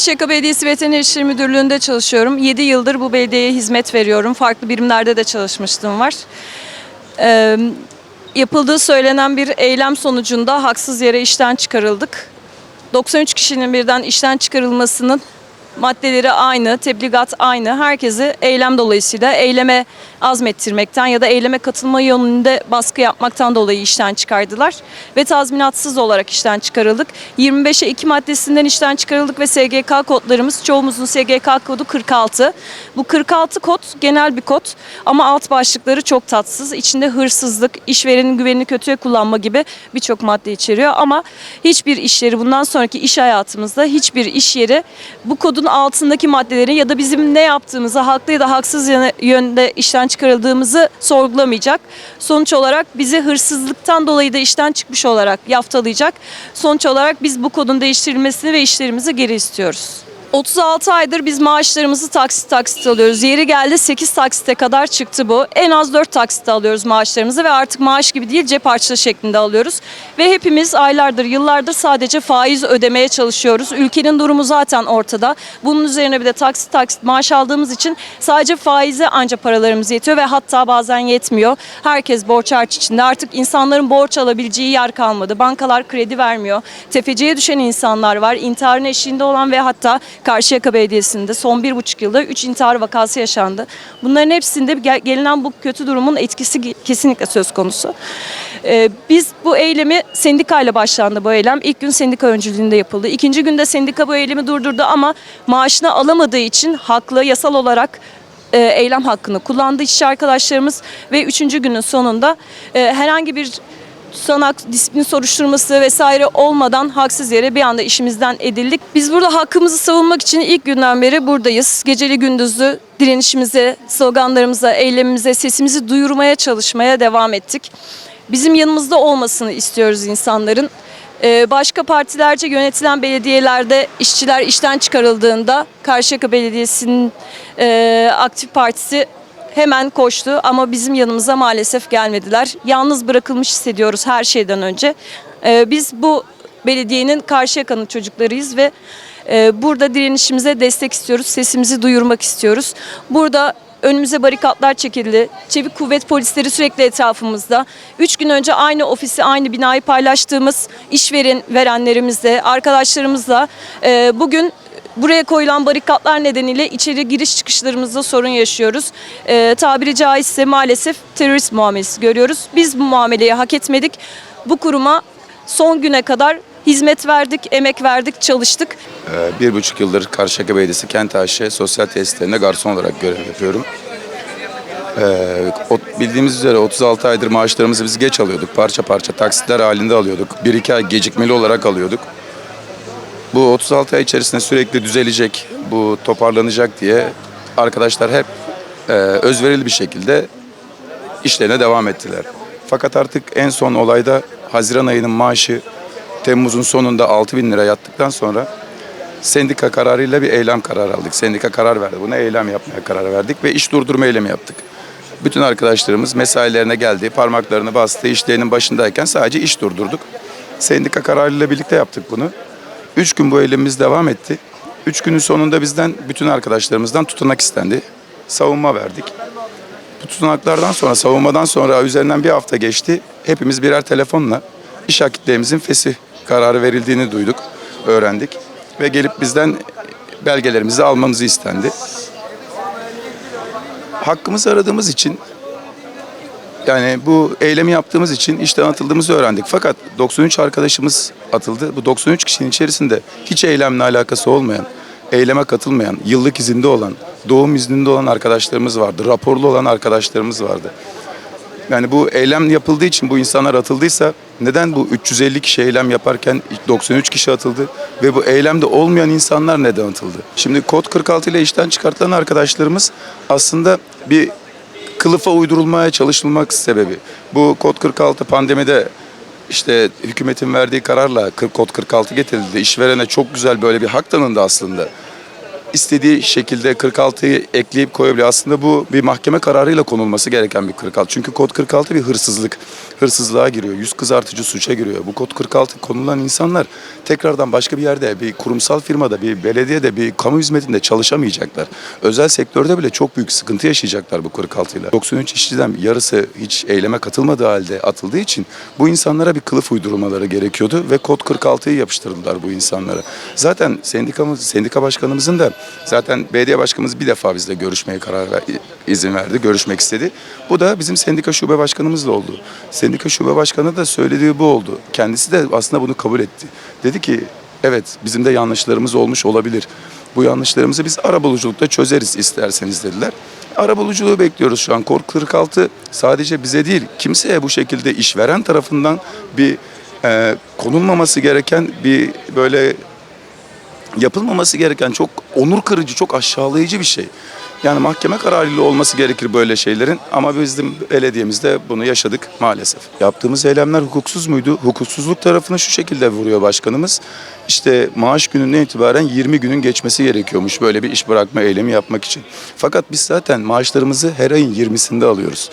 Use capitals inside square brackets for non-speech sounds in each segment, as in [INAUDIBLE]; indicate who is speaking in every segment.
Speaker 1: Karşıyaka Belediyesi Veteriner İşleri Müdürlüğü'nde çalışıyorum. 7 yıldır bu belediyeye hizmet veriyorum. Farklı birimlerde de çalışmışlığım var. Ee, yapıldığı söylenen bir eylem sonucunda haksız yere işten çıkarıldık. 93 kişinin birden işten çıkarılmasının maddeleri aynı, tebligat aynı. Herkesi eylem dolayısıyla eyleme azmettirmekten ya da eyleme katılma yönünde baskı yapmaktan dolayı işten çıkardılar. Ve tazminatsız olarak işten çıkarıldık. 25'e 2 maddesinden işten çıkarıldık ve SGK kodlarımız çoğumuzun SGK kodu 46. Bu 46 kod genel bir kod ama alt başlıkları çok tatsız. İçinde hırsızlık, işverenin güvenini kötüye kullanma gibi birçok madde içeriyor ama hiçbir iş yeri bundan sonraki iş hayatımızda hiçbir iş yeri bu kodun altındaki maddelerin ya da bizim ne yaptığımızı haklı ya da haksız yönde işten çıkarıldığımızı sorgulamayacak. Sonuç olarak bizi hırsızlıktan dolayı da işten çıkmış olarak yaftalayacak. Sonuç olarak biz bu kodun değiştirilmesini ve işlerimizi geri istiyoruz. 36 aydır biz maaşlarımızı taksit taksit alıyoruz. Yeri geldi 8 taksite kadar çıktı bu. En az 4 taksitte alıyoruz maaşlarımızı ve artık maaş gibi değil cep harçlığı şeklinde alıyoruz. Ve hepimiz aylardır, yıllardır sadece faiz ödemeye çalışıyoruz. Ülkenin durumu zaten ortada. Bunun üzerine bir de taksit taksit maaş aldığımız için sadece faize anca paralarımız yetiyor ve hatta bazen yetmiyor. Herkes borç harç içinde. Artık insanların borç alabileceği yer kalmadı. Bankalar kredi vermiyor. Tefeciye düşen insanlar var. İntiharın eşiğinde olan ve hatta Karşıyaka Belediyesi'nde son bir buçuk yılda 3 intihar vakası yaşandı. Bunların hepsinde gel- gelinen bu kötü durumun etkisi kesinlikle söz konusu. Ee, biz bu eylemi sendikayla başlandı bu eylem. İlk gün sendika öncülüğünde yapıldı. İkinci günde sendika bu eylemi durdurdu ama maaşını alamadığı için haklı yasal olarak e, eylem hakkını kullandı işçi arkadaşlarımız ve üçüncü günün sonunda e, herhangi bir tutanak, disiplin soruşturması vesaire olmadan haksız yere bir anda işimizden edildik. Biz burada hakkımızı savunmak için ilk günden beri buradayız. Geceli gündüzlü direnişimize, sloganlarımıza, eylemimize, sesimizi duyurmaya çalışmaya devam ettik. Bizim yanımızda olmasını istiyoruz insanların. Ee, Başka partilerce yönetilen belediyelerde işçiler işten çıkarıldığında Karşıyaka Belediyesi'nin e, aktif partisi hemen koştu ama bizim yanımıza maalesef gelmediler. Yalnız bırakılmış hissediyoruz her şeyden önce. Ee, biz bu belediyenin Karşıyaka'nın çocuklarıyız ve e, burada direnişimize destek istiyoruz, sesimizi duyurmak istiyoruz. Burada önümüze barikatlar çekildi. Çevik kuvvet polisleri sürekli etrafımızda. Üç gün önce aynı ofisi, aynı binayı paylaştığımız işveren verenlerimizle, arkadaşlarımızla e, bugün Buraya koyulan barikatlar nedeniyle içeri giriş çıkışlarımızda sorun yaşıyoruz. Ee, tabiri caizse maalesef terörist muamelesi görüyoruz. Biz bu muameleyi hak etmedik. Bu kuruma son güne kadar hizmet verdik, emek verdik, çalıştık.
Speaker 2: Ee, Bir buçuk yıldır Karşıyaka Belediyesi Kent AŞ sosyal tesislerinde garson olarak görev yapıyorum. Ee, bildiğimiz üzere 36 aydır maaşlarımızı biz geç alıyorduk. Parça parça taksitler halinde alıyorduk. 1-2 ay gecikmeli olarak alıyorduk. Bu 36 ay içerisinde sürekli düzelecek, bu toparlanacak diye arkadaşlar hep e, özverili bir şekilde işlerine devam ettiler. Fakat artık en son olayda Haziran ayının maaşı Temmuz'un sonunda 6 bin lira yattıktan sonra sendika kararıyla bir eylem kararı aldık. Sendika karar verdi. Buna eylem yapmaya karar verdik ve iş durdurma eylemi yaptık. Bütün arkadaşlarımız mesailerine geldi, parmaklarını bastı, işlerinin başındayken sadece iş durdurduk. Sendika kararıyla birlikte yaptık bunu. Üç gün bu eylemimiz devam etti. Üç günün sonunda bizden, bütün arkadaşlarımızdan tutanak istendi. Savunma verdik. Bu tutanaklardan sonra, savunmadan sonra üzerinden bir hafta geçti. Hepimiz birer telefonla iş akitlerimizin fesi kararı verildiğini duyduk, öğrendik. Ve gelip bizden belgelerimizi almamızı istendi. Hakkımızı aradığımız için yani bu eylemi yaptığımız için işten atıldığımızı öğrendik. Fakat 93 arkadaşımız atıldı. Bu 93 kişinin içerisinde hiç eylemle alakası olmayan, eyleme katılmayan, yıllık izinde olan, doğum izninde olan arkadaşlarımız vardı. Raporlu olan arkadaşlarımız vardı. Yani bu eylem yapıldığı için bu insanlar atıldıysa neden bu 350 kişi eylem yaparken 93 kişi atıldı ve bu eylemde olmayan insanlar neden atıldı? Şimdi kod 46 ile işten çıkartılan arkadaşlarımız aslında bir kılıfa uydurulmaya çalışılmak sebebi. Bu kod 46 pandemide işte hükümetin verdiği kararla 40 kod 46 getirildi. İşverene çok güzel böyle bir hak tanındı aslında. İstediği şekilde 46'yı ekleyip koyabiliyor. Aslında bu bir mahkeme kararıyla konulması gereken bir 46. Çünkü kod 46 bir hırsızlık. Hırsızlığa giriyor. Yüz kızartıcı suça giriyor. Bu kod 46 konulan insanlar tekrardan başka bir yerde, bir kurumsal firmada, bir belediyede, bir kamu hizmetinde çalışamayacaklar. Özel sektörde bile çok büyük sıkıntı yaşayacaklar bu 46 ile. 93 işçiden yarısı hiç eyleme katılmadığı halde atıldığı için bu insanlara bir kılıf uydurmaları gerekiyordu ve kod 46'yı yapıştırdılar bu insanlara. Zaten sendikamız, sendika başkanımızın da zaten belediye başkanımız bir defa bizle görüşmeye karar ver, izin verdi, görüşmek istedi. Bu da bizim sendika şube başkanımızla oldu. Sendika şube başkanı da söylediği bu oldu. Kendisi de aslında bunu kabul etti. Dedi ki evet bizim de yanlışlarımız olmuş olabilir. Bu yanlışlarımızı biz arabuluculukta çözeriz isterseniz dediler. Arabuluculuğu bekliyoruz şu an. Kod 46 sadece bize değil kimseye bu şekilde işveren tarafından bir e, konulmaması gereken bir böyle yapılmaması gereken çok onur kırıcı, çok aşağılayıcı bir şey. Yani mahkeme kararıyla olması gerekir böyle şeylerin ama bizim belediyemizde bunu yaşadık maalesef. Yaptığımız eylemler hukuksuz muydu? Hukuksuzluk tarafını şu şekilde vuruyor başkanımız. İşte maaş gününden itibaren 20 günün geçmesi gerekiyormuş böyle bir iş bırakma eylemi yapmak için. Fakat biz zaten maaşlarımızı her ayın 20'sinde alıyoruz.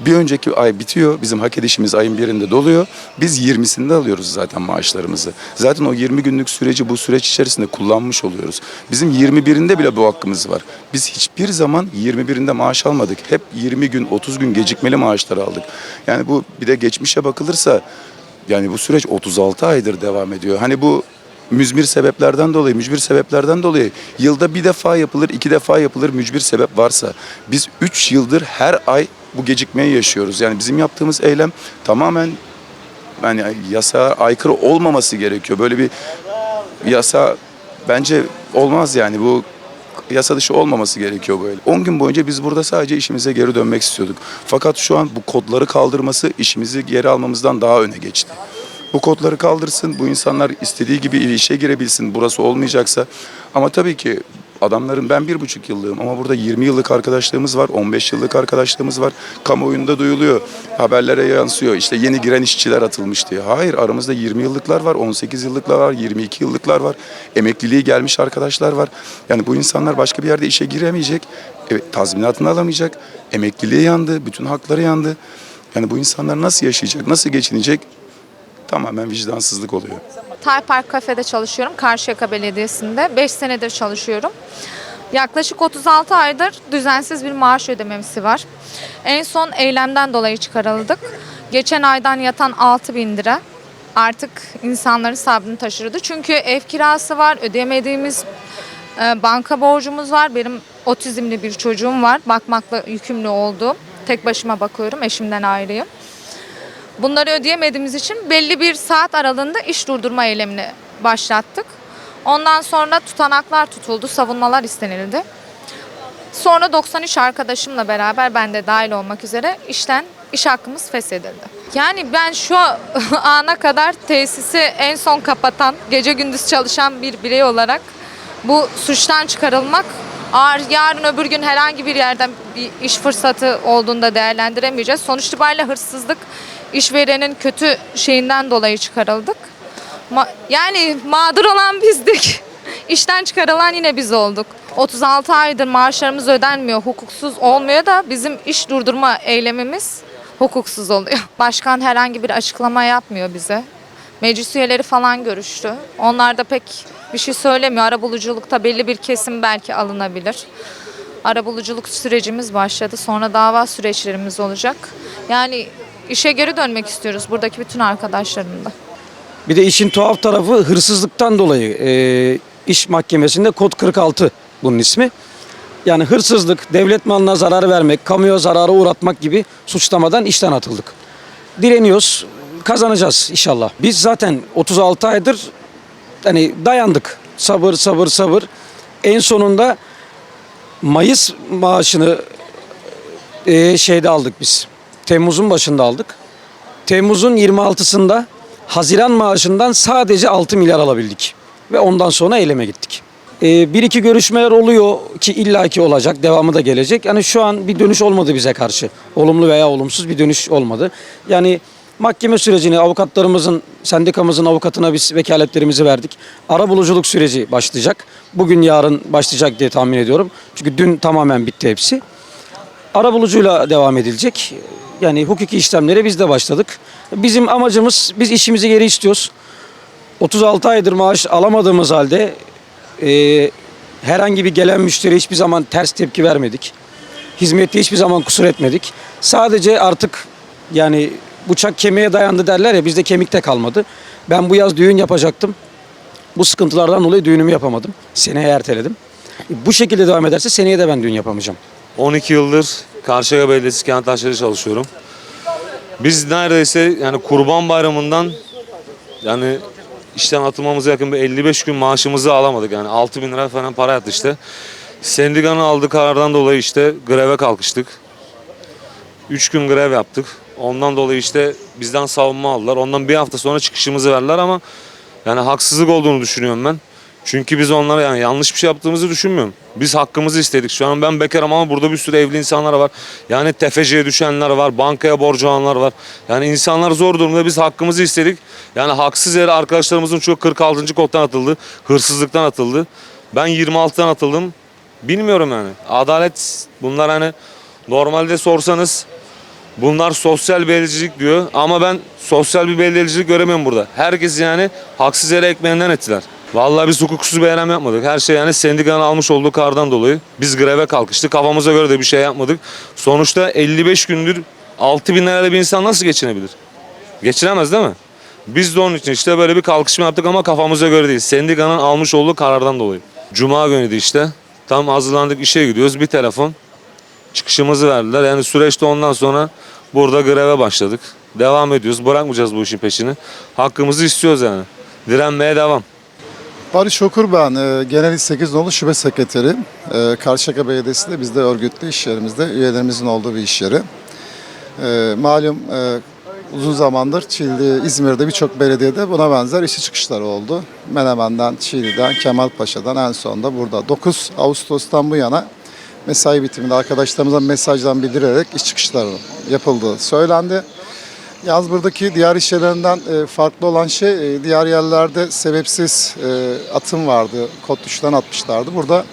Speaker 2: Bir önceki ay bitiyor. Bizim hak edişimiz ayın birinde doluyor. Biz 20'sinde alıyoruz zaten maaşlarımızı. Zaten o 20 günlük süreci bu süreç içerisinde kullanmış oluyoruz. Bizim 21'inde bile bu hakkımız var. Biz hiçbir zaman 21'inde maaş almadık. Hep 20 gün, 30 gün gecikmeli maaşlar aldık. Yani bu bir de geçmişe bakılırsa yani bu süreç 36 aydır devam ediyor. Hani bu müzmir sebeplerden dolayı, mücbir sebeplerden dolayı yılda bir defa yapılır, iki defa yapılır mücbir sebep varsa biz 3 yıldır her ay bu gecikmeyi yaşıyoruz. Yani bizim yaptığımız eylem tamamen yani yasa aykırı olmaması gerekiyor. Böyle bir yasa bence olmaz yani bu yasa dışı olmaması gerekiyor böyle. 10 gün boyunca biz burada sadece işimize geri dönmek istiyorduk. Fakat şu an bu kodları kaldırması işimizi geri almamızdan daha öne geçti. Bu kodları kaldırsın, bu insanlar istediği gibi işe girebilsin, burası olmayacaksa. Ama tabii ki adamların ben bir buçuk yıllığım ama burada 20 yıllık arkadaşlığımız var, 15 yıllık arkadaşlığımız var. Kamuoyunda duyuluyor, haberlere yansıyor. İşte yeni giren işçiler atılmış diye. Hayır aramızda 20 yıllıklar var, 18 yıllıklar var, 22 yıllıklar var. Emekliliği gelmiş arkadaşlar var. Yani bu insanlar başka bir yerde işe giremeyecek. Evet, tazminatını alamayacak. Emekliliği yandı, bütün hakları yandı. Yani bu insanlar nasıl yaşayacak, nasıl geçinecek? Tamamen vicdansızlık oluyor.
Speaker 3: Tay Park Kafe'de çalışıyorum. Karşıyaka Belediyesi'nde. 5 senedir çalışıyorum. Yaklaşık 36 aydır düzensiz bir maaş ödememesi var. En son eylemden dolayı çıkarıldık. Geçen aydan yatan 6 bin lira artık insanların sabrını taşırdı. Çünkü ev kirası var, ödeyemediğimiz e, banka borcumuz var. Benim otizmli bir çocuğum var. Bakmakla yükümlü olduğum. Tek başıma bakıyorum, eşimden ayrıyım. Bunları ödeyemediğimiz için belli bir saat aralığında iş durdurma eylemini başlattık. Ondan sonra tutanaklar tutuldu, savunmalar istenildi. Sonra 93 arkadaşımla beraber ben de dahil olmak üzere işten iş hakkımız feshedildi. Yani ben şu [LAUGHS] ana kadar tesisi en son kapatan, gece gündüz çalışan bir birey olarak bu suçtan çıkarılmak ağır, yarın öbür gün herhangi bir yerden bir iş fırsatı olduğunda değerlendiremeyeceğiz. Sonuç itibariyle hırsızlık işverenin kötü şeyinden dolayı çıkarıldık. Ma- yani mağdur olan bizdik. [LAUGHS] İşten çıkarılan yine biz olduk. 36 aydır maaşlarımız ödenmiyor, hukuksuz olmuyor da bizim iş durdurma eylemimiz hukuksuz oluyor. [LAUGHS] Başkan herhangi bir açıklama yapmıyor bize. Meclis üyeleri falan görüştü. Onlar da pek bir şey söylemiyor. Arabuluculukta belli bir kesim belki alınabilir. Arabuluculuk sürecimiz başladı. Sonra dava süreçlerimiz olacak. Yani işe geri dönmek istiyoruz buradaki bütün arkadaşlarımla.
Speaker 4: Bir de işin tuhaf tarafı hırsızlıktan dolayı e, iş mahkemesinde kod 46 bunun ismi. Yani hırsızlık, devlet malına zarar vermek, kamuya zarara uğratmak gibi suçlamadan işten atıldık. Direniyoruz, kazanacağız inşallah. Biz zaten 36 aydır hani dayandık. Sabır, sabır, sabır. En sonunda Mayıs maaşını e, şeyde aldık biz. Temmuz'un başında aldık. Temmuz'un 26'sında Haziran maaşından sadece 6 milyar alabildik. Ve ondan sonra eyleme gittik. Ee, bir iki görüşmeler oluyor ki illaki olacak, devamı da gelecek. Yani şu an bir dönüş olmadı bize karşı. Olumlu veya olumsuz bir dönüş olmadı. Yani Mahkeme sürecini avukatlarımızın, sendikamızın avukatına biz vekaletlerimizi verdik. Ara buluculuk süreci başlayacak. Bugün yarın başlayacak diye tahmin ediyorum. Çünkü dün tamamen bitti hepsi. Ara bulucuyla devam edilecek. Yani hukuki işlemlere biz de başladık. Bizim amacımız biz işimizi geri istiyoruz. 36 aydır maaş alamadığımız halde e, herhangi bir gelen müşteri hiçbir zaman ters tepki vermedik. Hizmette hiçbir zaman kusur etmedik. Sadece artık yani bıçak kemiğe dayandı derler ya bizde kemikte kalmadı. Ben bu yaz düğün yapacaktım. Bu sıkıntılardan dolayı düğünümü yapamadım. Seneye erteledim. Bu şekilde devam ederse seneye de ben düğün yapamayacağım.
Speaker 5: 12 yıldır Karşıyaka Belediyesi kent taşları çalışıyorum. Biz neredeyse yani Kurban Bayramı'ndan yani işten atılmamıza yakın bir 55 gün maaşımızı alamadık. Yani 6 bin lira falan para yattı işte. Sendikanın aldığı karardan dolayı işte greve kalkıştık. 3 gün grev yaptık. Ondan dolayı işte bizden savunma aldılar. Ondan bir hafta sonra çıkışımızı verdiler ama yani haksızlık olduğunu düşünüyorum ben. Çünkü biz onlara yani yanlış bir şey yaptığımızı düşünmüyorum. Biz hakkımızı istedik. Şu an ben bekarım ama burada bir sürü evli insanlar var. Yani tefeciye düşenler var, bankaya borcu olanlar var. Yani insanlar zor durumda biz hakkımızı istedik. Yani haksız yere arkadaşlarımızın çoğu 46. koddan atıldı. Hırsızlıktan atıldı. Ben 26'dan atıldım. Bilmiyorum yani. Adalet bunlar hani normalde sorsanız Bunlar sosyal belediyecilik diyor ama ben sosyal bir belediyecilik göremiyorum burada. Herkes yani haksız yere ekmeğinden ettiler. Vallahi biz hukuksuz bir yapmadık. Her şey yani sendikanın almış olduğu kardan dolayı. Biz greve kalkıştık. Kafamıza göre de bir şey yapmadık. Sonuçta 55 gündür 6 bin lirayla bir insan nasıl geçinebilir? Geçinemez değil mi? Biz de onun için işte böyle bir kalkışma yaptık ama kafamıza göre değil. Sendikanın almış olduğu karardan dolayı. Cuma günüydü işte. Tam hazırlandık işe gidiyoruz. Bir telefon çıkışımızı verdiler. Yani süreçte ondan sonra burada greve başladık. Devam ediyoruz. Bırakmayacağız bu işin peşini. Hakkımızı istiyoruz yani. Direnmeye devam.
Speaker 6: Barış Okur ben, Genel İl 8 nolu şube sekreteri. E, Karşıyaka Belediyesi'nde bizde örgütlü iş yerimizde üyelerimizin olduğu bir iş yeri. E, malum e, uzun zamandır Çiğli, İzmir'de birçok belediyede buna benzer işçi çıkışları oldu. Menemen'den, Çiğli'den, Kemalpaşa'dan en sonunda burada. 9 Ağustos'tan bu yana mesai bitiminde arkadaşlarımıza mesajdan bildirerek iş çıkışları yapıldığı söylendi. Yalnız buradaki diğer iş yerlerinden e, farklı olan şey e, diğer yerlerde sebepsiz e, atım vardı. Kod tuştan atmışlardı. Burada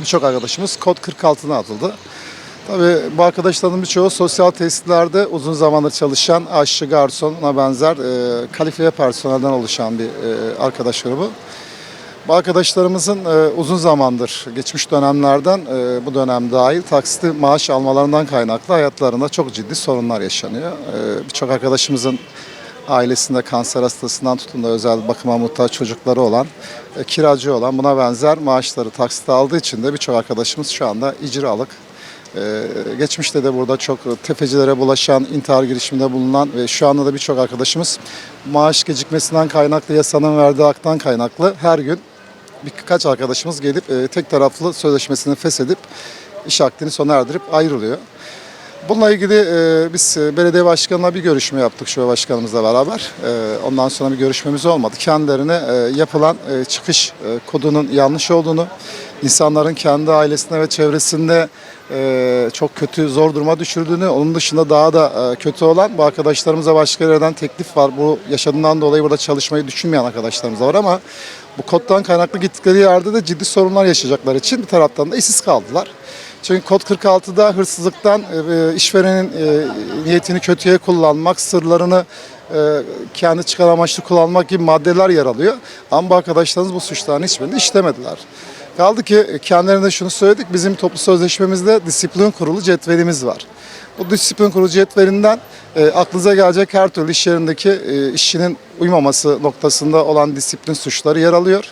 Speaker 6: birçok arkadaşımız kod 46'dan atıldı. Tabii bu arkadaşların birçoğu sosyal tesislerde uzun zamandır çalışan aşçı, garsona benzer kalifiye personelden oluşan bir arkadaş grubu. Bu arkadaşlarımızın e, uzun zamandır geçmiş dönemlerden e, bu dönem dahil taksitli maaş almalarından kaynaklı hayatlarında çok ciddi sorunlar yaşanıyor. E, Birçok arkadaşımızın ailesinde kanser hastasından tutun da özel bakıma muhtaç çocukları olan, e, kiracı olan buna benzer maaşları taksite aldığı için de birçok arkadaşımız şu anda icralık. Ee, geçmişte de burada çok tefecilere bulaşan, intihar girişiminde bulunan ve şu anda da birçok arkadaşımız maaş gecikmesinden kaynaklı, yasanın verdiği haktan kaynaklı her gün birkaç arkadaşımız gelip e, tek taraflı sözleşmesini feshedip iş akdini sona erdirip ayrılıyor. Bununla ilgili e, biz e, belediye başkanına bir görüşme yaptık şube başkanımızla beraber. E, ondan sonra bir görüşmemiz olmadı. Kendilerine e, yapılan e, çıkış e, kodunun yanlış olduğunu, insanların kendi ailesinde ve çevresinde e, çok kötü, zor duruma düşürdüğünü, onun dışında daha da e, kötü olan bu arkadaşlarımıza başka yerlerden teklif var. Bu yaşadığından dolayı burada çalışmayı düşünmeyen arkadaşlarımız da var ama bu koddan kaynaklı gittikleri yerde de ciddi sorunlar yaşayacaklar için bir taraftan da işsiz kaldılar. Çünkü kod 46'da hırsızlıktan e, işverenin niyetini kötüye kullanmak, sırlarını kendi çıkar amaçlı kullanmak gibi maddeler yer alıyor. Ama bu arkadaşlarımız bu suçların hiçbirini işlemediler. Kaldı ki kendilerine şunu söyledik, bizim toplu sözleşmemizde disiplin kurulu cetvelimiz var. Bu disiplin kurulu cetvelinden e, aklınıza gelecek her türlü iş yerindeki e, işçinin uymaması noktasında olan disiplin suçları yer alıyor.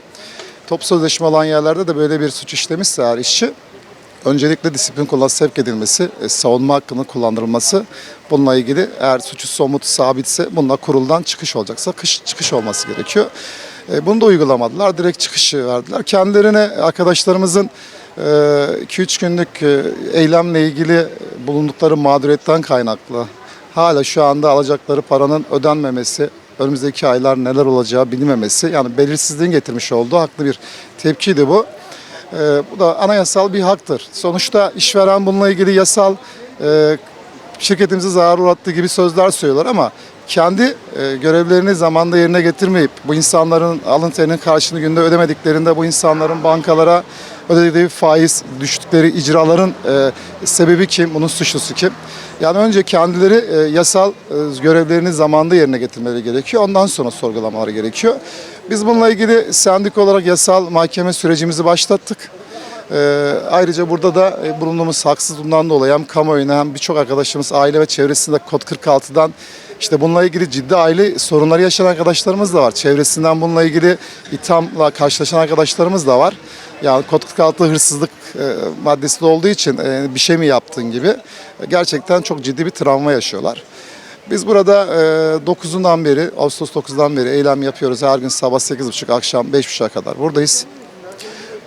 Speaker 6: Toplu sözleşme olan yerlerde de böyle bir suç işlemişse eğer işçi öncelikle disiplin kuruluna sevk edilmesi, e, savunma hakkının kullandırılması bununla ilgili eğer suçu somut sabitse bununla kuruldan çıkış olacaksa kış, çıkış olması gerekiyor. E, Bunu da uygulamadılar. Direkt çıkışı verdiler. Kendilerine arkadaşlarımızın 2-3 günlük e, eylemle ilgili bulundukları mağduriyetten kaynaklı hala şu anda alacakları paranın ödenmemesi, önümüzdeki aylar neler olacağı bilinmemesi yani belirsizliğin getirmiş olduğu haklı bir tepkiydi bu. Ee, bu da anayasal bir haktır. Sonuçta işveren bununla ilgili yasal e, şirketimizi zarar uğrattığı gibi sözler söylüyorlar ama kendi e, görevlerini zamanda yerine getirmeyip bu insanların alın terinin karşılığını günde ödemediklerinde bu insanların bankalara ödediği faiz düştükleri icraların e, sebebi kim, bunun suçlusu kim? Yani önce kendileri e, yasal görevlerini zamanda yerine getirmeleri gerekiyor. Ondan sonra sorgulamaları gerekiyor. Biz bununla ilgili sendik olarak yasal mahkeme sürecimizi başlattık. Ee, ayrıca burada da e, bulunduğumuz haksızlığından dolayı hem kamuoyuna hem birçok arkadaşımız aile ve çevresinde kod 46'dan işte bununla ilgili ciddi aile sorunları yaşayan arkadaşlarımız da var. Çevresinden bununla ilgili ithamla karşılaşan arkadaşlarımız da var. Yani kod 46 hırsızlık e, maddesi de olduğu için e, bir şey mi yaptın gibi e, gerçekten çok ciddi bir travma yaşıyorlar. Biz burada e, 9'undan beri, Ağustos 9'dan beri eylem yapıyoruz. Her gün sabah 8.30, akşam 5.30'a kadar buradayız.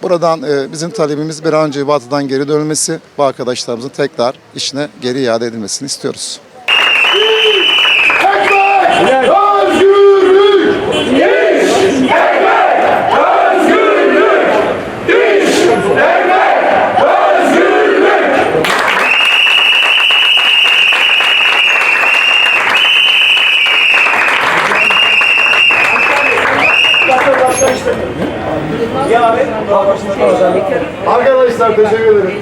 Speaker 6: Buradan e, bizim talebimiz bir an önce batıdan geri dönülmesi, bu arkadaşlarımızın tekrar işine geri iade edilmesini istiyoruz. Arkadaşlar teşekkür ederim.